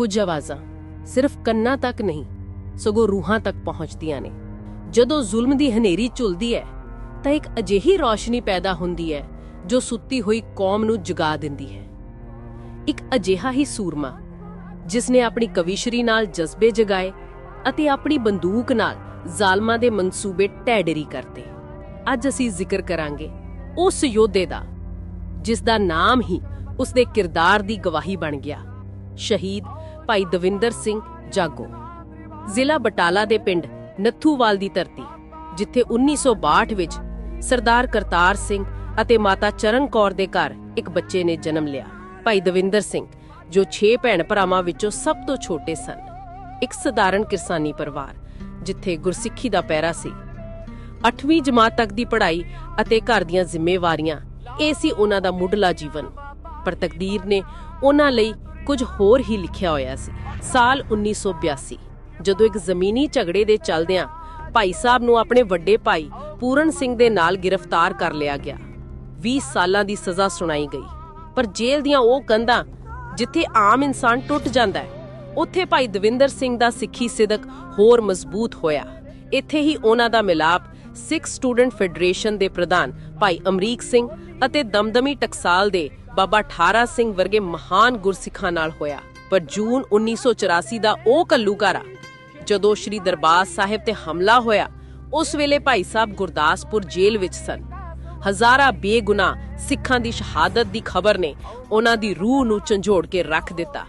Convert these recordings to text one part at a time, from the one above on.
ਕੁਝ ਆਵਾਜ਼ਾਂ ਸਿਰਫ ਕੰਨਾਂ ਤੱਕ ਨਹੀਂ, ਸਗੋਂ ਰੂਹਾਂ ਤੱਕ ਪਹੁੰਚਦੀਆਂ ਨੇ। ਜਦੋਂ ਜ਼ੁਲਮ ਦੀ ਹਨੇਰੀ ਝੁਲਦੀ ਹੈ, ਤਾਂ ਇੱਕ ਅਜਿਹੀ ਰੌਸ਼ਨੀ ਪੈਦਾ ਹੁੰਦੀ ਹੈ, ਜੋ ਸੁੱਤੀ ਹੋਈ ਕੌਮ ਨੂੰ ਜਗਾ ਦਿੰਦੀ ਹੈ। ਇੱਕ ਅਜਿਹਾ ਹੀ ਸੂਰਮਾ, ਜਿਸ ਨੇ ਆਪਣੀ ਕਵੀਸ਼ਰੀ ਨਾਲ ਜਜ਼ਬੇ ਜਗਾਏ ਅਤੇ ਆਪਣੀ ਬੰਦੂਕ ਨਾਲ ਜ਼ਾਲਮਾਂ ਦੇ ਮਨਸੂਬੇ ਟੈਡਰੀ ਕਰਤੇ। ਅੱਜ ਅਸੀਂ ਜ਼ਿਕਰ ਕਰਾਂਗੇ ਉਸ ਯੋਧੇ ਦਾ, ਜਿਸ ਦਾ ਨਾਮ ਹੀ ਉਸ ਦੇ ਕਿਰਦਾਰ ਦੀ ਗਵਾਹੀ ਬਣ ਗਿਆ, ਸ਼ਹੀਦ ਭਾਈ ਦਵਿੰਦਰ ਸਿੰਘ ਜਾਗੋ। ਜ਼ਿਲ੍ਹਾ ਬਟਾਲਾ ਦੇ ਪਿੰਡ ਨੱਥੂਵਾਲ ਦੀ ਧਰਤੀ, ਜਿੱਥੇ 1962 ਵਿੱਚ ਸਰਦਾਰ ਕਰਤਾਰ ਸਿੰਘ ਅਤੇ ਮਾਤਾ ਚਰਨ ਕੌਰ ਦੇ ਘਰ ਇੱਕ ਬੱਚੇ ਨੇ ਜਨਮ ਲਿਆ। ਭਾਈ ਦਵਿੰਦਰ ਸਿੰਘ, ਜੋ 6 ਭੈਣ ਭਰਾਵਾਂ ਵਿੱਚੋਂ ਸਭ ਤੋਂ ਛੋਟੇ ਸਨ। ਇੱਕ ਸਧਾਰਨ ਕਿਰਸਾਨੀ ਪਰਿਵਾਰ, ਜਿੱਥੇ ਗੁਰਸਿੱਖੀ ਦਾ ਪੈਰਾ ਸੀ। 8ਵੀਂ ਜਮਾਤ ਤੱਕ ਦੀ ਪੜ੍ਹਾਈ ਅਤੇ ਘਰ ਦੀਆਂ ਜ਼ਿੰਮੇਵਾਰੀਆਂ, ਇਹ ਸੀ ਉਹਨਾਂ ਦਾ ਮੁੱਢਲਾ ਜੀਵਨ। ਪਰ ਤਕਦੀਰ ਨੇ ਉਹਨਾਂ ਲਈ ਕੁਝ ਹੋਰ ਹੀ ਲਿਖਿਆ ਹੋਇਆ ਸੀ। ਸਾਲ 1982 ਜਦੋਂ ਇੱਕ ਜ਼ਮੀਨੀ ਝਗੜੇ ਦੇ ਚੱਲਦਿਆਂ ਭਾਈ ਸਾਹਿਬ ਨੂੰ ਆਪਣੇ ਵੱਡੇ ਭਾਈ ਪੂਰਨ ਸਿੰਘ ਦੇ ਨਾਲ ਗ੍ਰਿਫਤਾਰ ਕਰ ਲਿਆ ਗਿਆ। 20 ਸਾਲਾਂ ਦੀ ਸਜ਼ਾ ਸੁਣਾਈ ਗਈ। ਪਰ ਜੇਲ੍ਹ ਦੀਆਂ ਉਹ ਕੰਧਾਂ ਜਿੱਥੇ ਆਮ ਇਨਸਾਨ ਟੁੱਟ ਜਾਂਦਾ ਹੈ, ਉੱਥੇ ਭਾਈ ਦਵਿੰਦਰ ਸਿੰਘ ਦਾ ਸਿੱਖੀ ਸਿਦਕ ਹੋਰ ਮਜ਼ਬੂਤ ਹੋਇਆ। ਇੱਥੇ ਹੀ ਉਹਨਾਂ ਦਾ ਮਿਲਾਪ ਸਿੱਖ ਸਟੂਡੈਂਟ ਫੈਡਰੇਸ਼ਨ ਦੇ ਪ੍ਰਧਾਨ ਭਾਈ ਅਮਰੀਕ ਸਿੰਘ ਅਤੇ ਦਮਦਮੀ ਟਕਸਾਲ ਦੇ ਬਾਬਾ ਠਾਰਾ ਸਿੰਘ ਵਰਗੇ ਮਹਾਨ ਗੁਰਸਿੱਖਾਂ ਨਾਲ ਹੋਇਆ। ਪਰ ਜੂਨ 1984 ਦਾ ਉਹ ਕੱਲੂਕਾਰਾ ਜਦੋਂ ਸ਼੍ਰੀ ਦਰਬਾਰ ਸਾਹਿਬ ਤੇ ਹਮਲਾ ਹੋਇਆ, ਉਸ ਵੇਲੇ ਭਾਈ ਸਾਹਿਬ ਗੁਰਦਾਸਪੁਰ ਜੇਲ੍ਹ ਵਿੱਚ ਸਨ। ਹਜ਼ਾਰਾਂ ਬੇਗੁਨਾਹ ਸਿੱਖਾਂ ਦੀ ਸ਼ਹਾਦਤ ਦੀ ਖਬਰ ਨੇ ਉਹਨਾਂ ਦੀ ਰੂਹ ਨੂੰ ਝੰਜੋੜ ਕੇ ਰੱਖ ਦਿੱਤਾ।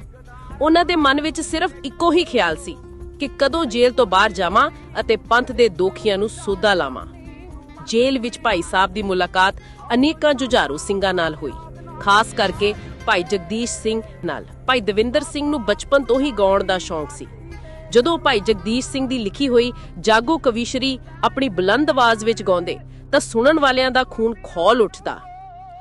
ਉਹਨਾਂ ਦੇ ਮਨ ਵਿੱਚ ਸਿਰਫ ਇੱਕੋ ਹੀ ਖਿਆਲ ਸੀ ਕਿ ਕਦੋਂ ਜੇਲ੍ਹ ਤੋਂ ਬਾਹਰ ਜਾਵਾਂ ਅਤੇ ਪੰਥ ਦੇ ਦੋਖੀਆਂ ਨੂੰ ਸੋਧਾ ਲਾਵਾਂ। ਜੇਲ੍ਹ ਵਿੱਚ ਭਾਈ ਸਾਹਿਬ ਦੀ ਮੁਲਾਕਾਤ ਅਨੇਕਾਂ ਜੁਝਾਰੂ ਸਿੰਘਾਂ ਨਾਲ ਹੋਈ। ਖਾਸ ਕਰਕੇ ਭਾਈ ਜਗਦੀਸ਼ ਸਿੰਘ ਨਾਲ। ਭਾਈ ਦਵਿੰਦਰ ਸਿੰਘ ਨੂੰ ਬਚਪਨ ਤੋਂ ਹੀ ਗਾਉਣ ਦਾ ਸ਼ੌਂਕ ਸੀ। ਜਦੋਂ ਭਾਈ ਜਗਦੀਸ਼ ਸਿੰਘ ਦੀ ਲਿਖੀ ਹੋਈ ਜਾਗੋ ਕਵੀਸ਼ਰੀ ਆਪਣੀ ਬੁਲੰਦ ਆਵਾਜ਼ ਵਿੱਚ ਗਾਉਂਦੇ, ਤਾਂ ਸੁਣਨ ਵਾਲਿਆਂ ਦਾ ਖੂਨ ਖੌਲ ਉੱਠਦਾ।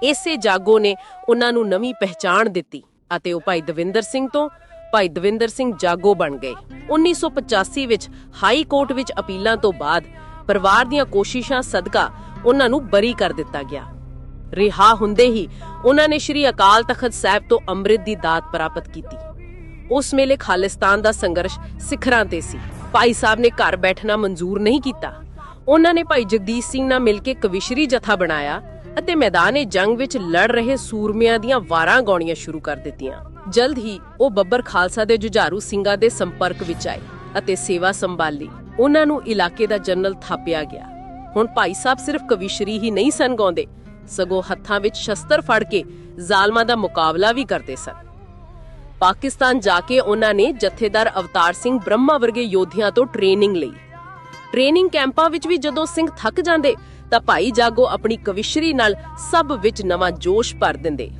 ਇਸੇ ਜਾਗੋ ਨੇ ਉਹਨਾਂ ਨੂੰ ਨਵੀਂ ਪਹਿਚਾਣ ਦਿੱਤੀ ਅਤੇ ਉਹ ਭਾਈ ਦਵਿੰਦਰ ਸਿੰਘ ਤੋਂ ਭਾਈ ਦਵਿੰਦਰ ਸਿੰਘ ਜਾਗੋ ਬਣ ਗਏ। 1985 ਵਿੱਚ ਹਾਈ ਕੋਰਟ ਵਿੱਚ ਅਪੀਲਾਂ ਤੋਂ ਬਾਅਦ ਪਰਿਵਾਰ ਦੀਆਂ ਕੋਸ਼ਿਸ਼ਾਂ ਸਦਕਾ ਉਹਨਾਂ ਨੂੰ ਬਰੀ ਕਰ ਦਿੱਤਾ ਗਿਆ। ਰਿਹਾ ਹੁੰਦੇ ਹੀ ਉਹਨਾਂ ਨੇ ਸ਼੍ਰੀ ਅਕਾਲ ਤਖਤ ਸਾਹਿਬ ਤੋਂ ਅੰਮ੍ਰਿਤ ਦੀ ਦਾਤ ਪ੍ਰਾਪਤ ਕੀਤੀ। ਉਸ ਵੇਲੇ ਖਾਲਿਸਤਾਨ ਦਾ ਸੰਘਰਸ਼ ਸਿਖਰਾਂ ਤੇ ਸੀ। ਭਾਈ ਸਾਹਿਬ ਨੇ ਘਰ ਬੈਠਣਾ ਮਨਜ਼ੂਰ ਨਹੀਂ ਕੀਤਾ। ਉਹਨਾਂ ਨੇ ਭਾਈ ਜਗਦੀਸ਼ ਸਿੰਘ ਨਾਲ ਮਿਲ ਕੇ ਕਵਿਸ਼ਰੀ ਜਥਾ ਬਣਾਇਆ ਅਤੇ ਮੈਦਾਨੇ ਜੰਗ ਵਿੱਚ ਲੜ ਰਹੇ ਸੂਰਮਿਆਂ ਦੀਆਂ ਵਾਰਾਂ ਗਾਉਣੀਆਂ ਸ਼ੁਰੂ ਕਰ ਦਿੱਤੀਆਂ। ਜਲਦ ਹੀ ਉਹ ਬੱਬਰ ਖਾਲਸਾ ਦੇ ਜੁਝਾਰੂ ਸਿੰਘਾਂ ਦੇ ਸੰਪਰਕ ਵਿੱਚ ਆਏ ਅਤੇ ਸੇਵਾ ਸੰਭਾਲੀ। ਉਹਨਾਂ ਨੂੰ ਇਲਾਕੇ ਦਾ ਜਨਰਲ ਥਾਪਿਆ ਗਿਆ। ਹੁਣ ਭਾਈ ਸਾਹਿਬ ਸਿਰਫ ਕਵਿਸ਼ਰੀ ਹੀ ਨਹੀਂ ਸਨ ਗਾਉਂਦੇ ਸਗੋਂ ਹੱਥਾਂ ਵਿੱਚ ਸ਼ਸਤਰ ਫੜ ਕੇ ਜ਼ਾਲਮਾਂ ਦਾ ਮੁਕਾਬਲਾ ਵੀ ਕਰਦੇ ਸਨ। ਪਾਕਿਸਤਾਨ ਜਾ ਕੇ ਉਹਨਾਂ ਨੇ ਜਥੇਦਾਰ ਅਵਤਾਰ ਸਿੰਘ ਬ੍ਰਹਮਾ ਵਰਗੇ ਯੋਧਿਆਂ ਤੋਂ ਟ੍ਰੇਨਿੰਗ ਲਈ। ਟ੍ਰੇਨਿੰਗ ਕੈਂਪਾਂ ਵਿੱਚ ਵੀ ਜਦੋਂ ਸਿੰਘ ਥੱਕ ਜਾਂਦੇ, ਤਾਂ ਭਾਈ ਜਾਗੋ ਆਪਣੀ ਕਵਿਸ਼ਰੀ ਨਾਲ ਸਭ ਵਿੱਚ ਨਵਾਂ ਜੋਸ਼ ਭਰ ਦਿੰਦੇ।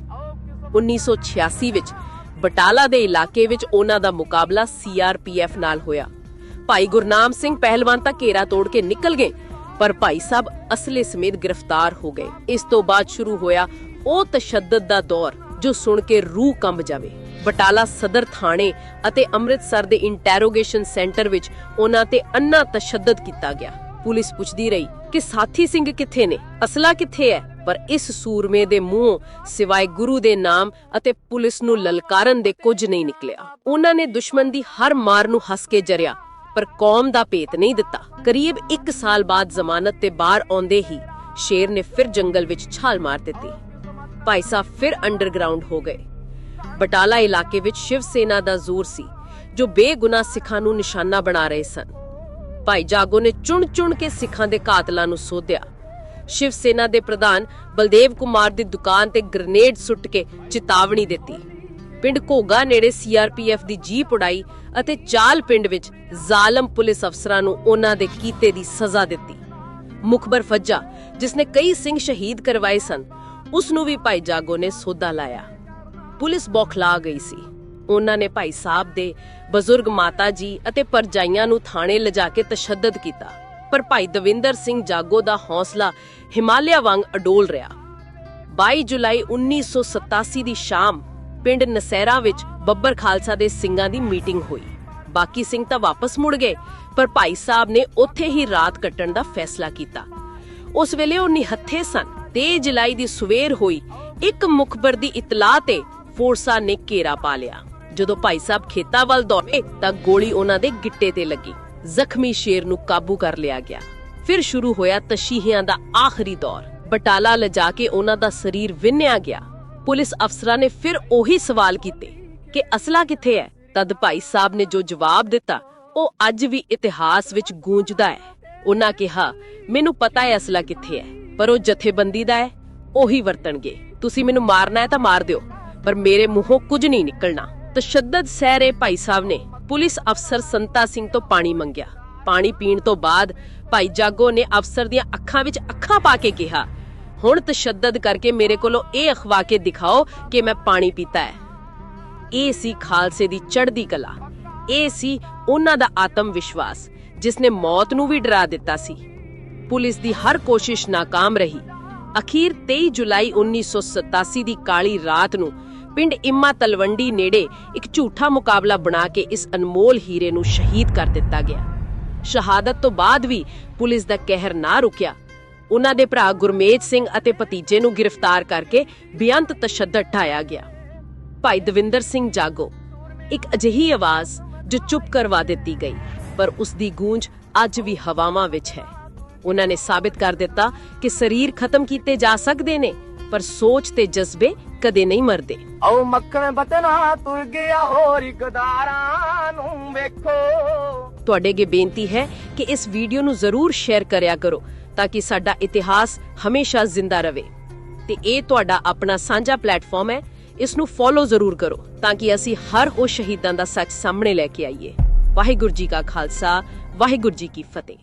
1986 ਵਿੱਚ ਬਟਾਲਾ ਦੇ ਇਲਾਕੇ ਵਿੱਚ ਉਹਨਾਂ ਦਾ ਮੁਕਾਬਲਾ ਸੀਆਰਪੀਐਫ ਨਾਲ ਹੋਇਆ। ਭਾਈ ਗੁਰਨਾਮ ਸਿੰਘ ਪਹਿਲਵਾਨ ਤਾਂ ਘੇਰਾ ਤੋੜ ਕੇ ਨਿਕਲ ਗਏ ਪਰ ਭਾਈ ਸਾਹਿਬ ਅਸਲੇ ਸਮੇਤ ਗ੍ਰਿਫਤਾਰ ਹੋ ਗਏ। ਇਸ ਤੋਂ ਬਾਅਦ ਸ਼ੁਰੂ ਹੋਇਆ ਉਹ ਤਸ਼ੱਦਦ ਦਾ ਦੌਰ, ਜੋ ਸੁਣ ਕੇ ਰੂਹ ਕੰਬ ਜਾਵੇ। ਬਟਾਲਾ ਸਦਰ ਥਾਣੇ ਅਤੇ ਅੰਮ੍ਰਿਤਸਰ ਦੇ ਇੰਟਰੋਗੇਸ਼ਨ ਸੈਂਟਰ ਵਿੱਚ ਉਹਨਾਂ ਤੇ ਅੰਨਾ ਤਸ਼ੱਦਦ ਕੀਤਾ ਗਿਆ। ਪੁਲਿਸ ਪੁੱਛਦੀ ਰਹੀ ਕਿ ਸਾਥੀ ਸਿੰਘ ਕਿੱਥੇ ਨੇ? ਅਸਲਾ ਕਿੱਥੇ ਹੈ? ਪਰ ਇਸ ਸੂਰਮੇ ਦੇ ਮੂੰਹ ਸਿਵਾਏ ਗੁਰੂ ਦੇ ਨਾਮ ਅਤੇ ਪੁਲਿਸ ਨੂੰ ਲਲਕਾਰਨ ਦੇ ਕੁਝ ਨਹੀਂ ਨਿਕਲਿਆ। ਉਹਨਾਂ ਨੇ ਦੁਸ਼ਮਣ ਦੀ ਹਰ ਮਾਰ ਨੂੰ ਹੱਸ ਕੇ ਜਰਿਆ। ਪਰ ਕੌਮ ਦਾ ਭੇਤ ਨਹੀਂ ਦਿੱਤਾ। ਕਰੀਬ 1 ਸਾਲ ਬਾਅਦ ਜ਼ਮਾਨਤ ਤੇ ਬਾਹਰ ਆਉਂਦੇ ਹੀ ਸ਼ੇਰ ਨੇ ਫਿਰ ਜੰਗਲ ਵਿੱਚ ਛਾਲ ਮਾਰ ਦਿੱਤੀ। ਭਾਈ ਸਾਹਿਬ ਫਿਰ ਅੰਡਰਗਰਾਉਂਡ ਹੋ ਗਏ। ਬਟਾਲਾ ਇਲਾਕੇ ਵਿੱਚ ਸ਼ਿਵ ਸੇਨਾ ਦਾ ਜ਼ੋਰ ਸੀ, ਜੋ ਬੇਗੁਨਾਹ ਸਿੱਖਾਂ ਨੂੰ ਨਿਸ਼ਾਨਾ ਬਣਾ ਰਹੇ ਸਨ। ਭਾਈ ਜਾਗੋ ਨੇ ਚੁਣ-ਚੁਣ ਕੇ ਸਿੱਖਾਂ ਦੇ ਕਾਤਲਾਂ ਨੂੰ ਸੋਧਿਆ। ਸ਼ਿਵ ਸੇਨਾ ਦੇ ਪ੍ਰਧਾਨ ਬਲਦੇਵ ਕੁਮਾਰ ਦੀ ਦੁਕਾਨ ਤੇ ਗ੍ਰਨੇਡ ਸੁੱਟ ਕੇ ਚੇਤਾਵਨੀ ਦਿੱਤੀ। ਪਿੰਡ ਘੋਗਾ ਨੇੜੇ ਸੀਆਰਪੀਐਫ ਦੀ ਜੀਪ ਉਡਾਈ ਅਤੇ ਚਾਲ ਪਿੰਡ ਵਿੱਚ ਜ਼ਾਲਮ ਪੁਲਿਸ ਅਫਸਰਾਂ ਨੂੰ ਉਹਨਾਂ ਦੇ ਕੀਤੇ ਦੀ ਸਜ਼ਾ ਦਿੱਤੀ। ਮੁਖਬਰ ਫੱਜਾ ਜਿਸ ਨੇ ਕਈ ਸਿੰਘ ਸ਼ਹੀਦ ਕਰਵਾਏ ਸਨ, ਉਸ ਨੂੰ ਵੀ ਭਾਈ ਜਾਗੋ ਨੇ ਸੋਧਾ ਲਾਇਆ। ਪੁਲਿਸ ਬੌਖਲਾ ਗਈ ਸੀ। ਉਹਨਾਂ ਨੇ ਭਾਈ ਸਾਹਿਬ ਦੇ ਬਜ਼ੁਰਗ ਮਾਤਾ ਜੀ ਅਤੇ ਪਰਜਾਈਆਂ ਨੂੰ ਥਾਣੇ ਲਿਜਾ ਕੇ ਤਸ਼ੱਦਦ ਕੀਤਾ। ਪਰ ਭਾਈ ਦਵਿੰਦਰ ਸਿੰਘ ਜਾਗੋ ਦਾ ਹੌਸਲਾ ਹਿਮਾਲਿਆ ਵਾਂਗ ਅਡੋਲ ਰਿਹਾ। 22 ਜੁਲਾਈ 1987 ਦੀ ਸ਼ਾਮ ਪਿੰਡ ਨਸੈਰਾ ਵਿੱਚ ਬੱਬਰ ਖਾਲਸਾ ਦੇ ਸਿੰਘਾਂ ਦੀ ਮੀਟਿੰਗ ਹੋਈ। ਬਾਕੀ ਸਿੰਘ ਤਾਂ ਵਾਪਸ ਮੁੜ ਗਏ, ਪਰ ਭਾਈ ਸਾਹਿਬ ਨੇ ਉੱਥੇ ਹੀ ਰਾਤ ਕੱਟਣ ਦਾ ਫੈਸਲਾ ਕੀਤਾ। ਉਸ ਵੇਲੇ ਉਹ ਨਿਹੱਥੇ ਸਨ। 23 ਜੁਲਾਈ ਦੀ ਸਵੇਰ ਹੋਈ, ਇੱਕ ਮੁਖਬਰ ਦੀ ਇਤਲਾਹ ਤੇ ਫੋਰਸਾ ਨੇ ਘੇਰਾ ਪਾ ਲਿਆ। ਜਦੋਂ ਭਾਈ ਸਾਹਿਬ ਖੇਤਾਂ ਵੱਲ ਦੌੜੇ ਤਾਂ ਗੋਲੀ ਉਹਨਾਂ ਦੇ ਗਿੱਟੇ ਤੇ ਲੱਗੀ। ਜ਼ਖਮੀ ਸ਼ੇਰ ਨੂੰ ਕਾਬੂ ਕਰ ਲਿਆ ਗਿਆ। ਫਿਰ ਸ਼ੁਰੂ ਹੋਇਆ ਤਸ਼ੀਹਿਆਂ ਦਾ ਆਖਰੀ ਦੌਰ। ਬਟਾਲਾ ਲਿਜਾ ਕੇ ਉਹਨਾਂ ਦਾ ਸਰੀਰ ਵਿੰਨਿਆ ਗਿਆ। ਪੁਲਿਸ ਅਫਸਰਾਂ ਨੇ ਫਿਰ ਉਹੀ ਸਵਾਲ ਕੀਤੇ ਕਿ ਅਸਲਾ ਕਿੱਥੇ ਹੈ? ਤਦ ਭਾਈ ਸਾਹਿਬ ਨੇ ਜੋ ਜਵਾਬ ਦਿੱਤਾ, ਉਹ ਅੱਜ ਵੀ ਇਤਿਹਾਸ ਵਿੱਚ ਗੂੰਜਦਾ ਹੈ। ਉਹਨਾਂ ਕਿਹਾ, ਮੈਨੂੰ ਪਤਾ ਹੈ ਅਸਲਾ ਕਿੱਥੇ ਹੈ, ਪਰ ਉਹ ਜਥੇਬੰਦੀ ਦਾ ਹੈ, ਉਹੀ ਵਰਤਣਗੇ। ਤੁਸੀਂ ਮੈਨੂੰ ਮਾਰਨਾ ਹੈ ਤਾਂ ਮਾਰ ਦਿਓ, ਪਰ ਮੇਰੇ ਮੂੰਹੋਂ ਕੁਝ ਨਹੀਂ ਨਿਕਲਣਾ। ਤਸ਼ੱਦਦ ਸਹਿਰੇ ਭਾਈ ਸਾਹਿਬ ਨੇ ਪੁਲਿਸ ਅਫਸਰ ਸੰਤਾ ਸਿੰਘ ਤੋਂ ਪਾਣੀ ਮੰਗਿਆ। ਪਾਣੀ ਪੀਣ ਤੋਂ ਬਾਅਦ ਭਾਈ ਜਾਗੋ ਨੇ ਅਫਸਰ ਦੀਆਂ ਅੱਖਾਂ ਵਿੱਚ ਅੱਖਾਂ ਪਾ ਕੇ ਕਿਹਾ ਹੁਣ ਤਸ਼ੱਦਦ ਕਰਕੇ ਮੇਰੇ ਕੋਲੋਂ ਇਹ ਅਖਵਾ ਕੇ ਦਿਖਾਓ ਕਿ ਮੈਂ ਪਾਣੀ ਪੀਤਾ ਹੈ। ਇਹ ਸੀ ਖਾਲਸੇ ਦੀ ਚੜ੍ਹਦੀ ਕਲਾ। ਇਹ ਸੀ ਉਹਨਾਂ ਦਾ ਆਤਮ ਵਿਸ਼ਵਾਸ, ਜਿਸ ਨੇ ਮੌਤ ਨੂੰ ਵੀ ਡਰਾ ਦਿੱਤਾ ਸੀ। ਪੁਲਿਸ ਦੀ ਹਰ ਕੋਸ਼ਿਸ਼ ناکਾਮ ਰਹੀ। ਅਖੀਰ 23 ਜੁਲਾਈ 1987 ਦੀ ਕਾਲੀ ਰਾਤ ਨੂੰ ਪਿੰਡ ਇਮਾ ਤਲਵੰਡੀ ਨੇੜੇ ਇੱਕ ਝੂਠਾ ਮੁਕਾਬਲਾ ਬਣਾ ਕੇ ਇਸ ਅਨਮੋਲ ਹੀਰੇ ਨੂੰ ਸ਼ਹੀਦ ਕਰ ਦਿੱਤਾ ਗਿਆ। ਸ਼ਹਾਦਤ ਤੋਂ ਬਾਅਦ ਵੀ ਪੁਲਿਸ ਦਾ ਕਹਿਰ ਨਾ ਰੁਕਿਆ। ਉਹਨਾਂ ਦੇ ਭਰਾ ਗੁਰਮੇਜ ਸਿੰਘ ਅਤੇ ਭਤੀਜੇ ਨੂੰ ਗ੍ਰਿਫਤਾਰ ਕਰਕੇ ਬੇਅੰਤ ਤਸ਼ੱਦਦ ਢਾਇਆ ਗਿਆ। ਭਾਈ ਦਵਿੰਦਰ ਸਿੰਘ ਜਾਗੋ ਇੱਕ ਅਜਿਹੀ ਆਵਾਜ਼ ਜੋ ਚੁੱਪ ਕਰਵਾ ਦਿੱਤੀ ਗਈ ਪਰ ਉਸ ਦੀ ਗੂੰਜ ਅੱਜ ਵੀ ਹਵਾਵਾਂ ਵਿੱਚ ਹੈ। ਉਹਨਾਂ ਨੇ ਸਾਬਿਤ ਕਰ ਦਿੱਤਾ ਕਿ ਸਰੀਰ ਖਤਮ ਕੀਤੇ ਜਾ ਸਕਦੇ ਨੇ ਪਰ ਸੋਚ ਤੇ ਜਜ਼ਬੇ ਕਦੇ ਨਹੀਂ ਮਰਦੇ। ਆਓ ਮੱਖਣ ਬਤਨਾ ਤੁਰ ਗਿਆ ਹੋਰ ਗਦਾਰਾਂ ਨੂੰ ਵੇਖੋ। ਤੁਹਾਡੇ ਅੱਗੇ ਬੇਨਤੀ ਹੈ ਕਿ ਇਸ ਵੀਡੀਓ ਨੂੰ ਜ਼ਰੂਰ ਸ਼ੇਅਰ ਕਰਿਆ ਕਰੋ। ਤਾਂ ਕਿ ਸਾਡਾ ਇਤਿਹਾਸ ਹਮੇਸ਼ਾ ਜ਼ਿੰਦਾ ਰਹੇ। ਤੇ ਇਹ ਤੁਹਾਡਾ ਆਪਣਾ ਸਾਂਝਾ ਪਲੇਟਫਾਰਮ ਹੈ। ਇਸ ਨੂੰ ਫੋਲੋ ਜ਼ਰੂਰ ਕਰੋ ਤਾਂ ਕਿ ਅਸੀਂ ਹਰ ਉਹ ਸ਼ਹੀਦਾਂ ਦਾ ਸੱਚ ਸਾਹਮਣੇ ਲੈ ਕੇ ਆਈਏ। ਵਾਹਿਗੁਰੂ ਜੀ ਕਾ ਖਾਲਸਾ, ਵਾਹਿਗੁਰੂ ਜੀ ਕੀ ਫਤਿਹ।